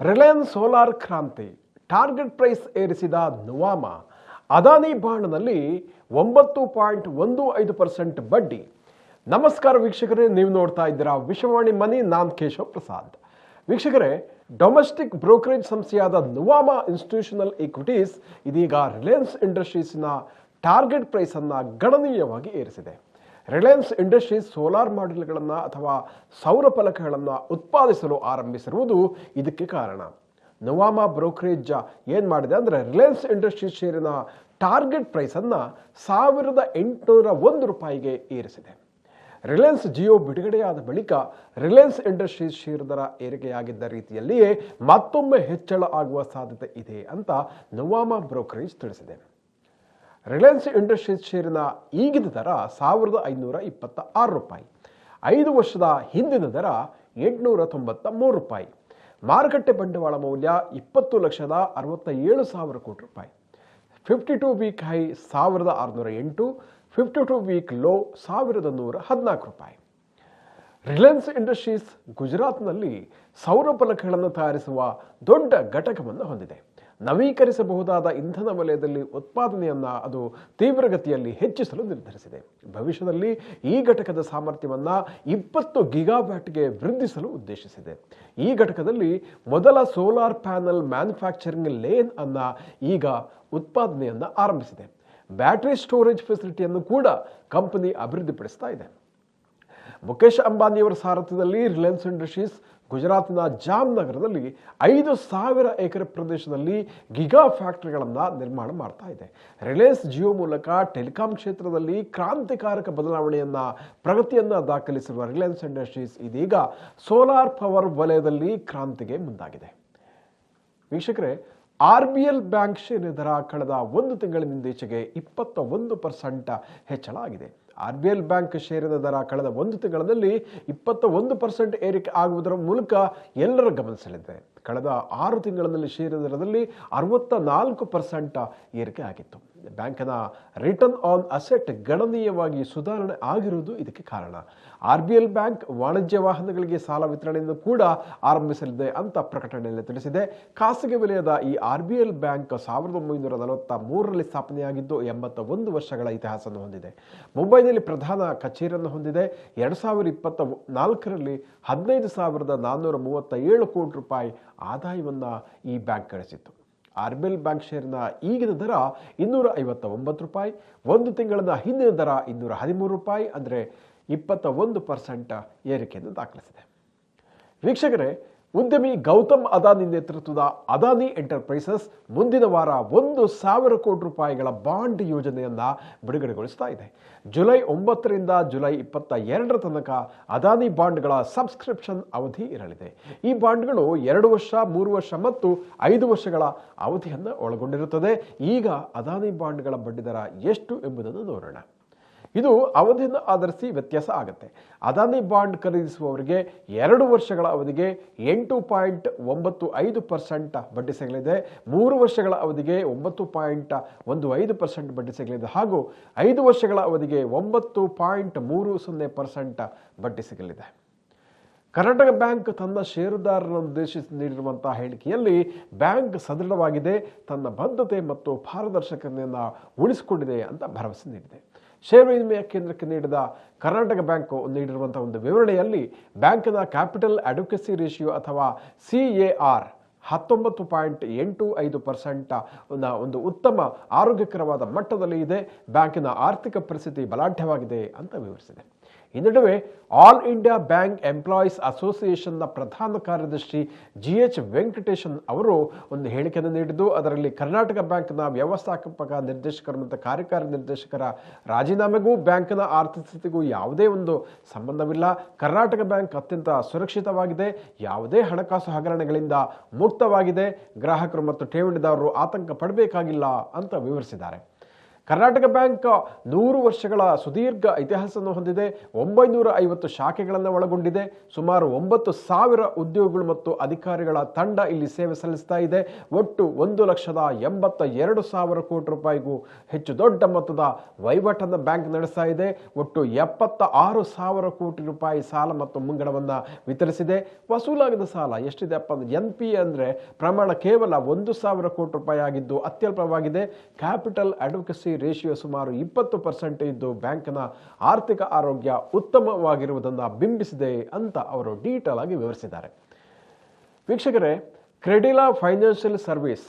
Reliance solar ಕ್ರಾಂತಿ. Target price ಏರಿಸಿದ ನುವಾಮ, ಅದಾನಿ ಬಾಂಡ್ನಲ್ಲಿ ಒಂಬತ್ತು ಪಾಯಿಂಟ್ ಒಂದು ಐದು ಪರ್ಸೆಂಟ್ ಬಡ್ಡಿ. ನಮಸ್ಕಾರ ವೀಕ್ಷಕರೇ, ನೀವು ನೋಡ್ತಾ ಇದ್ದೀರಾ ವಿಶ್ವವಾಣಿ ಮನಿ ನಾನ್ ಕೇಶವ್ ಪ್ರಸಾದ್. ವೀಕ್ಷಕರೇ, ಡೊಮೆಸ್ಟಿಕ್ ಬ್ರೋಕರೇಜ್ ಸಂಸ್ಥೆಯಾದ ನುವಾಮ ಇನ್ಸ್ಟಿಟ್ಯೂಷನಲ್ ಈಕ್ವಿಟೀಸ್ ಇದೀಗ ರಿಲಯನ್ಸ್ ಇಂಡಸ್ಟ್ರೀಸ್ನ ಟಾರ್ಗೆಟ್ ಪ್ರೈಸನ್ನು ಗಣನೀಯವಾಗಿ ಏರಿಸಿದೆ. ರಿಲಯನ್ಸ್ ಇಂಡಸ್ಟ್ರೀಸ್ ಸೋಲಾರ್ ಮಾಡ್ಯೂಲ್ಗಳನ್ನು ಅಥವಾ ಸೌರ ಫಲಕಗಳನ್ನು ಉತ್ಪಾದಿಸಲು ಆರಂಭಿಸಿರುವುದು ಇದಕ್ಕೆ ಕಾರಣ. ನವಾಮ ಬ್ರೋಕರೇಜ್ ಏನು ಮಾಡಿದೆ ಅಂದರೆ ರಿಲಯನ್ಸ್ ಇಂಡಸ್ಟ್ರೀಸ್ ಷೇರಿನ ಟಾರ್ಗೆಟ್ ಪ್ರೈಸನ್ನು ಸಾವಿರದ ಎಂಟುನೂರ ಒಂದು ರೂಪಾಯಿಗೆ ಏರಿಸಿದೆ. ರಿಲಯನ್ಸ್ ಜಿಯೋ ಬಿಡುಗಡೆಯಾದ ಬಳಿಕ ರಿಲಯನ್ಸ್ ಇಂಡಸ್ಟ್ರೀಸ್ ಷೇರು ದರ ಏರಿಕೆಯಾಗಿದ್ದ ರೀತಿಯಲ್ಲಿಯೇ ಮತ್ತೊಮ್ಮೆ ಹೆಚ್ಚಳ ಆಗುವ ಸಾಧ್ಯತೆ ಇದೆ ಅಂತ ನವಾಮ ಬ್ರೋಕರೇಜ್ ತಿಳಿಸಿದೆ. ರಿಲಯನ್ಸ್ ಇಂಡಸ್ಟ್ರೀಸ್ ಷೇರಿನ ಈಗಿನ ದರ ಸಾವಿರದ ಐನೂರ ಇಪ್ಪತ್ತ ಆರು ರೂಪಾಯಿ. ಐದು ವರ್ಷದ ಹಿಂದಿನ ದರ ಎಂಟುನೂರ ತೊಂಬತ್ತ ಮೂರು ರೂಪಾಯಿ. ಮಾರುಕಟ್ಟೆ ಬಂಡವಾಳ ಮೌಲ್ಯ ಇಪ್ಪತ್ತು ಲಕ್ಷದ ಅರವತ್ತ ಏಳು ಸಾವಿರ ಕೋಟಿ ರೂಪಾಯಿ. ಫಿಫ್ಟಿ ಟು ವೀಕ್ ಹೈ ಸಾವಿರದ ಆರುನೂರ ಎಂಟು ಫಿಫ್ಟಿ ಟು ವೀಕ್ ಲೋ ಸಾವಿರದ ನೂರ ಹದಿನಾಲ್ಕು ರೂಪಾಯಿ. ರಿಲಯನ್ಸ್ ಇಂಡಸ್ಟ್ರೀಸ್ ಗುಜರಾತ್ನಲ್ಲಿ ಸೌರ ಫಲಕಗಳನ್ನು ತಯಾರಿಸುವ ದೊಡ್ಡ ಘಟಕವನ್ನು ಹೊಂದಿದೆ. ನವೀಕರಿಸಬಹುದಾದ ಇಂಧನ ವಲಯದಲ್ಲಿ ಉತ್ಪಾದನೆಯನ್ನು ಅದು ತೀವ್ರಗತಿಯಲ್ಲಿ ಹೆಚ್ಚಿಸಲು ನಿರ್ಧರಿಸಿದೆ. ಭವಿಷ್ಯದಲ್ಲಿ ಈ ಘಟಕದ ಸಾಮರ್ಥ್ಯವನ್ನು ಇಪ್ಪತ್ತು ಗಿಗಾವ್ಯಾಟ್ಗೆ ವೃದ್ಧಿಸಲು ಉದ್ದೇಶಿಸಿದೆ. ಈ ಘಟಕದಲ್ಲಿ ಮೊದಲ ಸೋಲಾರ್ ಪ್ಯಾನಲ್ ಮ್ಯಾನುಫ್ಯಾಕ್ಚರಿಂಗ್ ಲೇನ್ ಅನ್ನು ಈಗ ಉತ್ಪಾದನೆಯನ್ನು ಆರಂಭಿಸಿದೆ. ಬ್ಯಾಟರಿ ಸ್ಟೋರೇಜ್ ಫೆಸಿಲಿಟಿಯನ್ನು ಕೂಡ ಕಂಪನಿ ಅಭಿವೃದ್ಧಿಪಡಿಸ್ತಾ ಇದೆ. ಮುಖೇಶ್ ಅಂಬಾನಿಯವರ ಸಾರಥ್ಯದಲ್ಲಿ ರಿಲಯನ್ಸ್ ಇಂಡಸ್ಟ್ರೀಸ್ ಗುಜರಾತ್ನ ಜಾಮ್ನಗರದಲ್ಲಿ ಐದು ಸಾವಿರ ಎಕರೆ ಪ್ರದೇಶದಲ್ಲಿ ಗಿಗಾ ಫ್ಯಾಕ್ಟರಿಗಳನ್ನು ನಿರ್ಮಾಣ ಮಾಡ್ತಾ ಇದೆ. ರಿಲಯನ್ಸ್ ಜಿಯೋ ಮೂಲಕ ಟೆಲಿಕಾಂ ಕ್ಷೇತ್ರದಲ್ಲಿ ಕ್ರಾಂತಿಕಾರಕ ಬದಲಾವಣೆಯನ್ನು, ಪ್ರಗತಿಯನ್ನು ದಾಖಲಿಸಿರುವ ರಿಲಯನ್ಸ್ ಇಂಡಸ್ಟ್ರೀಸ್ ಇದೀಗ ಸೋಲಾರ್ ಪವರ್ ವಲಯದಲ್ಲಿ ಕ್ರಾಂತಿಗೆ ಮುಂದಾಗಿದೆ. ವೀಕ್ಷಕರೇ R B L bank share ದರ ಕಳೆದ ಒಂದು ತಿಂಗಳಿನಿಂದೀಚೆಗೆ ಇಪ್ಪತ್ತ ಒಂದು ಪರ್ಸೆಂಟ್ ಹೆಚ್ಚಳ ಆಗಿದೆ. ಆರ್ ಬಿ ಎಲ್ ಬ್ಯಾಂಕ್ ಷೇರಿನ ದರ ಕಳೆದ ಒಂದು ತಿಂಗಳಲ್ಲಿ ಇಪ್ಪತ್ತ ಒಂದು ಪರ್ಸೆಂಟ್ ಏರಿಕೆ ಆಗುವುದರ ಮೂಲಕ ಎಲ್ಲರ ಗಮನ ಸೆಳೆದಿದೆ. ಕಳೆದ ಆರು ತಿಂಗಳಲ್ಲಿ ಷೇರಿನ ದರದಲ್ಲಿ ಅರವತ್ತ ನಾಲ್ಕು ಪರ್ಸೆಂಟ್ ಏರಿಕೆ ಆಗಿತ್ತು. ಬ್ಯಾಂಕಿನ ರಿಟರ್ನ್ ಆನ್ ಅಸೆಟ್ ಗಣನೀಯವಾಗಿ ಸುಧಾರಣೆ ಆಗಿರುವುದು ಇದಕ್ಕೆ ಕಾರಣ. ಆರ್ ಬಿ ಎಲ್ ಬ್ಯಾಂಕ್ ವಾಣಿಜ್ಯ ವಾಹನಗಳಿಗೆ ಸಾಲ ವಿತರಣೆಯನ್ನು ಕೂಡ ಆರಂಭಿಸಲಿದೆ ಅಂತ ಪ್ರಕಟಣೆಯಲ್ಲಿ ತಿಳಿಸಿದೆ. ಖಾಸಗಿ ವಲಯದ ಈ ಆರ್ ಬಿ ಎಲ್ ಬ್ಯಾಂಕ್ ಸಾವಿರದ ಒಂಬೈನೂರ ನಲವತ್ತ ಮೂರರಲ್ಲಿ ಸ್ಥಾಪನೆಯಾಗಿದ್ದು ಎಂಬತ್ತ ಒಂದು ವರ್ಷಗಳ ಇತಿಹಾಸವನ್ನು ಹೊಂದಿದೆ. ಮುಂಬೈನಲ್ಲಿ ಪ್ರಧಾನ ಕಚೇರಿಯನ್ನು ಹೊಂದಿದೆ. ಎರಡು ಸಾವಿರದ ಇಪ್ಪತ್ತ ನಾಲ್ಕರಲ್ಲಿ ಹದಿನೈದು ಸಾವಿರದ ನಾನ್ನೂರ ಮೂವತ್ತ ಏಳು ಕೋಟಿ ರೂಪಾಯಿ ಆದಾಯವನ್ನು ಈ ಬ್ಯಾಂಕ್ ಗಳಿಸಿತ್ತು. ಆರ್ ಬಿ ಎಲ್ ಬ್ಯಾಂಕ್ ಶೇರ್ನ ಈಗಿನ ದರ ಇನ್ನೂರ ಐವತ್ತ ಒಂಬತ್ತು ರೂಪಾಯಿ, ಒಂದು ತಿಂಗಳಿನ ಹಿಂದಿನ ದರ ಇನ್ನೂರ ಹದಿಮೂರು ರೂಪಾಯಿ ಅಂದರೆ ಇಪ್ಪತ್ತ ಒಂದು ಪರ್ಸೆಂಟ್ ಏರಿಕೆಯನ್ನು ದಾಖಲಿಸಿದೆ. ವೀಕ್ಷಕರೇ ಉದ್ಯಮಿ ಗೌತಮ್ ಅದಾನಿ ನೇತೃತ್ವದ ಅದಾನಿ ಎಂಟರ್ಪ್ರೈಸಸ್ ಮುಂದಿನ ವಾರ ಒಂದು ಸಾವಿರ ಕೋಟಿ ರೂಪಾಯಿಗಳ ಬಾಂಡ್ ಯೋಜನೆಯನ್ನು ಬಿಡುಗಡೆಗೊಳಿಸ್ತಾ ಇದೆ. ಜುಲೈ ಒಂಬತ್ತರಿಂದ ಜುಲೈ ಇಪ್ಪತ್ತ ಎರಡರ ತನಕ ಅದಾನಿ ಬಾಂಡ್ಗಳ ಸಬ್ಸ್ಕ್ರಿಪ್ಷನ್ ಅವಧಿ ಇರಲಿದೆ. ಈ ಬಾಂಡ್ಗಳು ಎರಡು ವರ್ಷ, ಮೂರು ವರ್ಷ ಮತ್ತು ಐದು ವರ್ಷಗಳ ಅವಧಿಯನ್ನು ಒಳಗೊಂಡಿರುತ್ತದೆ. ಈಗ ಅದಾನಿ ಬಾಂಡ್ಗಳ ಬಡ್ಡಿದರ ಎಷ್ಟು ಎಂಬುದನ್ನು ನೋಡೋಣ. ಇದು ಅವಧಿಯನ್ನು ಆಧರಿಸಿ ವ್ಯತ್ಯಾಸ ಆಗುತ್ತೆ. ಅದಾನಿ ಬಾಂಡ್ ಖರೀದಿಸುವವರಿಗೆ ಎರಡು ವರ್ಷಗಳ ಅವಧಿಗೆ ಎಂಟು ಪಾಯಿಂಟ್ ಒಂಬತ್ತು ಐದು ಪರ್ಸೆಂಟ್ ಬಡ್ಡಿ ಸಿಗಲಿದೆ ಮೂರು ವರ್ಷಗಳ ಅವಧಿಗೆ ಒಂಬತ್ತು ಪಾಯಿಂಟ್ ಒಂದು ಐದು ಪರ್ಸೆಂಟ್ ಬಡ್ಡಿ ಸಿಗಲಿದೆ ಹಾಗೂ ಐದು ವರ್ಷಗಳ ಅವಧಿಗೆ ಒಂಬತ್ತು ಪಾಯಿಂಟ್ ಮೂರು ಸೊನ್ನೆ ಪರ್ಸೆಂಟ್ ಬಡ್ಡಿ ಸಿಗಲಿದೆ ಕರ್ನಾಟಕ ಬ್ಯಾಂಕ್ ತನ್ನ ಷೇರುದಾರರನ್ನು ಉದ್ದೇಶಿಸಿ ನೀಡಿರುವಂತಹ ಹೇಳಿಕೆಯಲ್ಲಿ ಬ್ಯಾಂಕ್ ಸದೃಢವಾಗಿದೆ, ತನ್ನ ಬದ್ಧತೆ ಮತ್ತು ಪಾರದರ್ಶಕತೆಯನ್ನು ಉಳಿಸಿಕೊಂಡಿದೆ ಅಂತ ಭರವಸೆ ನೀಡಿದೆ. ಷೇರು ವಿನಿಮಯ ಕೇಂದ್ರಕ್ಕೆ ನೀಡಿದ ಕರ್ನಾಟಕ ಬ್ಯಾಂಕು ನೀಡಿರುವಂಥ ಒಂದು ವಿವರಣೆಯಲ್ಲಿ ಬ್ಯಾಂಕಿನ ಕ್ಯಾಪಿಟಲ್ ಅಡ್ವೊಕಸಿ ರೇಷಿಯೋ ಅಥವಾ ಸಿ ಎ ಆರ್ ಹತ್ತೊಂಬತ್ತು ಪಾಯಿಂಟ್ ಎಂಟು ಐದು ಪರ್ಸೆಂಟ್ ಒಂದು ಉತ್ತಮ ಆರೋಗ್ಯಕರವಾದ ಮಟ್ಟದಲ್ಲಿ ಇದೆ. ಬ್ಯಾಂಕಿನ ಆರ್ಥಿಕ ಪರಿಸ್ಥಿತಿ ಬಲಾಢ್ಯವಾಗಿದೆ ಅಂತ ವಿವರಿಸಿದೆ. ಈ ನಡುವೆ ಆಲ್ ಇಂಡಿಯಾ ಬ್ಯಾಂಕ್ ಎಂಪ್ಲಾಯೀಸ್ ಅಸೋಸಿಯೇಷನ್ನ ಪ್ರಧಾನ ಕಾರ್ಯದರ್ಶಿ ಜಿ ಎಚ್ ವೆಂಕಟೇಶನ್ ಅವರು ಒಂದು ಹೇಳಿಕೆಯನ್ನು ನೀಡಿದ್ದು, ಅದರಲ್ಲಿ ಕರ್ನಾಟಕ ಬ್ಯಾಂಕ್ನ ವ್ಯವಸ್ಥಾಪಕ ನಿರ್ದೇಶಕರು ಮತ್ತು ಕಾರ್ಯಕಾರಿ ನಿರ್ದೇಶಕರ ರಾಜೀನಾಮೆಗೂ ಬ್ಯಾಂಕ್ನ ಆರ್ಥಿಕ ಸ್ಥಿತಿಗೂ ಯಾವುದೇ ಒಂದು ಸಂಬಂಧವಿಲ್ಲ. ಕರ್ನಾಟಕ ಬ್ಯಾಂಕ್ ಅತ್ಯಂತ ಸುರಕ್ಷಿತವಾಗಿದೆ. ಯಾವುದೇ ಹಣಕಾಸು ಹಗರಣಗಳಿಂದ ಮುಕ್ತವಾಗಿದೆ. ಗ್ರಾಹಕರು ಮತ್ತು ಠೇವಣಿದಾರರು ಆತಂಕ ಪಡಬೇಕಾಗಿಲ್ಲ ಅಂತ ವಿವರಿಸಿದ್ದಾರೆ. ಕರ್ನಾಟಕ ಬ್ಯಾಂಕ್ ನೂರು ವರ್ಷಗಳ ಸುದೀರ್ಘ ಇತಿಹಾಸವನ್ನು ಹೊಂದಿದೆ. ಒಂಬೈನೂರ ಐವತ್ತು ಶಾಖೆಗಳನ್ನು ಒಳಗೊಂಡಿದೆ. ಸುಮಾರು ಒಂಬತ್ತು ಸಾವಿರ ಉದ್ಯೋಗಿಗಳು ಮತ್ತು ಅಧಿಕಾರಿಗಳ ತಂಡ ಇಲ್ಲಿ ಸೇವೆ ಸಲ್ಲಿಸ್ತಾ ಇದೆ. ಒಟ್ಟು ಒಂದು ಲಕ್ಷದ ಎಂಬತ್ತ ಎರಡು ಸಾವಿರ ಕೋಟಿ ರೂಪಾಯಿಗೂ ಹೆಚ್ಚು ದೊಡ್ಡ ಮೊತ್ತದ ವಹಿವಾಟನ್ನು ಬ್ಯಾಂಕ್ ನಡೆಸ್ತಾ ಇದೆ. ಒಟ್ಟು ಎಪ್ಪತ್ತ ಆರು ಸಾವಿರ ಕೋಟಿ ರೂಪಾಯಿ ಸಾಲ ಮತ್ತು ಮುಂಗಡವನ್ನು ವಿತರಿಸಿದೆ. ವಸೂಲಾಗದ ಸಾಲ ಎಷ್ಟಿದೆ ಅಪ್ಪ ಎನ್ ಪಿ ಅಂದರೆ ಪ್ರಮಾಣ ಕೇವಲ ಒಂದು ಸಾವಿರ ಕೋಟಿ ರೂಪಾಯಿ ಆಗಿದ್ದು ಅತ್ಯಲ್ಪವಾಗಿದೆ. ಕ್ಯಾಪಿಟಲ್ ಅಡ್ವೊಕಸಿ ರೇಷಿಯೋ ಸುಮಾರು ಇಪ್ಪತ್ತು ಪರ್ಸೆಂಟ್ ಇದ್ದು ಬ್ಯಾಂಕ್ನ ಆರ್ಥಿಕ ಆರೋಗ್ಯ ಉತ್ತಮವಾಗಿರುವುದನ್ನು ಬಿಂಬಿಸಿದೆ ಅಂತ ಅವರು ಡೀಟೇಲ್ ಆಗಿ ವಿವರಿಸಿದ್ದಾರೆ. ವೀಕ್ಷಕರೇ, Credila financial service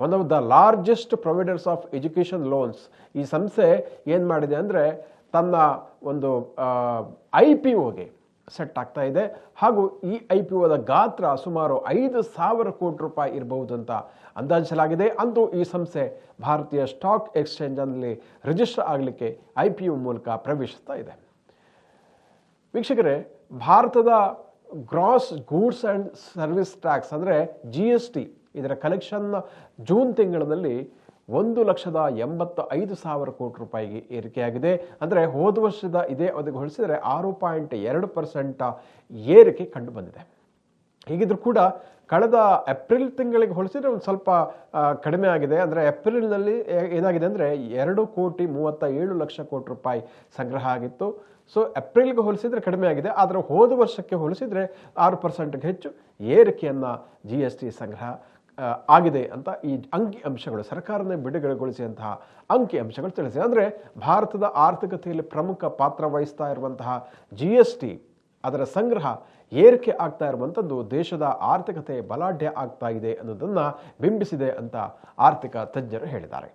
one of the largest providers of education loans ಈ ಸಂಸ್ಥೆ ಏನು ಮಾಡಿದೆ ಅಂದರೆ ತನ್ನ ಒಂದು ಐ ಪಿ ಒಗೆ ಸೆಟ್ ಆಗ್ತಾ ಇದೆ. ಹಾಗೂ ಈ ಐ ಪಿ ಒದ ಗಾತ್ರ ಸುಮಾರು ಐದು ಸಾವಿರ ಕೋಟಿ ರೂಪಾಯಿ ಇರಬಹುದು ಅಂತ ಅಂದಾಜಿಸಲಾಗಿದೆ. ಅಂತೂ ಈ ಸಂಸ್ಥೆ ಭಾರತೀಯ ಸ್ಟಾಕ್ ಎಕ್ಸ್ಚೇಂಜ್ನಲ್ಲಿ ರಿಜಿಸ್ಟರ್ ಆಗಲಿಕ್ಕೆ ಐ ಪಿ ಒ ಮೂಲಕ ಪ್ರವೇಶಿಸ್ತಾ ಇದೆ. ವೀಕ್ಷಕರೇ, ಭಾರತದ gross goods and service tax ಅಂದರೆ ಜಿ ಎಸ್ ಟಿ ಇದರ ಕಲೆಕ್ಷನ್ನ ಜೂನ್ ತಿಂಗಳಲ್ಲಿ ಒಂದು ಲಕ್ಷದ ಎಂಬತ್ತ ಐದು ಸಾವಿರ ಕೋಟಿ ರೂಪಾಯಿಗೆ ಏರಿಕೆಯಾಗಿದೆ. ಅಂದರೆ ಹೋದ ವರ್ಷದ ಇದೇ ಅವಧಿಗೆ ಹೋಲಿಸಿದರೆ ಆರು ಪಾಯಿಂಟ್ ಎರಡು ಪರ್ಸೆಂಟ್ ಏರಿಕೆ ಕಂಡುಬಂದಿದೆ ಹೀಗಿದ್ರೂ ಕೂಡ ಕಳೆದ ಏಪ್ರಿಲ್ ತಿಂಗಳಿಗೆ ಹೋಲಿಸಿದರೆ ಒಂದು ಸ್ವಲ್ಪ ಕಡಿಮೆ ಆಗಿದೆ. ಅಂದರೆ ಏಪ್ರಿಲ್ನಲ್ಲಿ ಏನಾಗಿದೆ ಅಂದರೆ ಎರಡು ಕೋಟಿ ಮೂವತ್ತ ಏಳು ಲಕ್ಷ ಕೋಟಿ ರೂಪಾಯಿ ಸಂಗ್ರಹ ಆಗಿತ್ತು. ಸೊ ಏಪ್ರಿಲ್ಗೆ ಹೋಲಿಸಿದರೆ ಕಡಿಮೆ ಆಗಿದೆ. ಆದರೆ ಹೋದ ವರ್ಷಕ್ಕೆ ಹೋಲಿಸಿದರೆ ಆರು ಪರ್ಸೆಂಟ್ಗೆ ಹೆಚ್ಚು ಏರಿಕೆಯನ್ನು ಜಿ ಎಸ್ ಟಿ ಸಂಗ್ರಹ ಆಗಿದೆ ಅಂತ ಈ ಅಂಕಿ ಅಂಶಗಳು, ಸರ್ಕಾರನ ಬಿಡುಗಡೆಗೊಳಿಸಿದಂತಹ ಅಂಕಿ ಅಂಶಗಳು ತಿಳಿಸಿದೆ. ಅಂದರೆ ಭಾರತದ ಆರ್ಥಿಕತೆಯಲ್ಲಿ ಪ್ರಮುಖ ಪಾತ್ರ ವಹಿಸ್ತಾ ಇರುವಂತಹ ಜಿ ಎಸ್ ಟಿ ಅದರ ಸಂಗ್ರಹ ಏರಿಕೆ ಆಗ್ತಾ ಇರುವಂಥದ್ದು ದೇಶದ ಆರ್ಥಿಕತೆ ಬಲಾಢ್ಯ ಆಗ್ತಾ ಇದೆ ಅನ್ನೋದನ್ನು ಬಿಂಬಿಸಿದೆ ಅಂತ ಆರ್ಥಿಕ ತಜ್ಞರು ಹೇಳಿದ್ದಾರೆ.